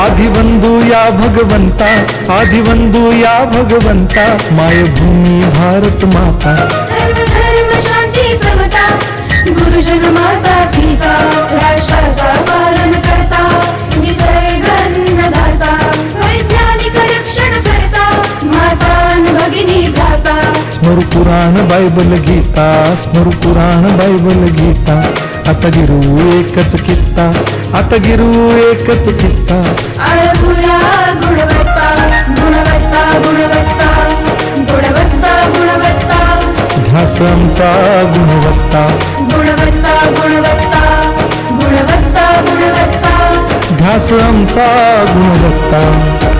आदिवंदू या भगवंता आदिवंदू या भगवंता मायभूमी भारत माता। सर्व धर्म शांती समता गुरुजन माता पिता राष्ट्राचा पालन करता निसर्गन्नदाता वैज्ञानिक रक्षण करता माता न भगिनी भ्राता। स्मरू पुराण बायबल गीता स्मरू पुराण बायबल गीता आता गिरू एकच कित्ता आता गिरू एकच कित्ता आळगुया गुणवत्ता गुणवत्ता गुणवत्ता गुणवत्ता गुणवत्ता. ध्यास आमचा गुणवत्ता. गुणवत्ता गुणवत्ता गुणवत्ता गुणवत्ता. ध्यास आमचा गुणवत्ता.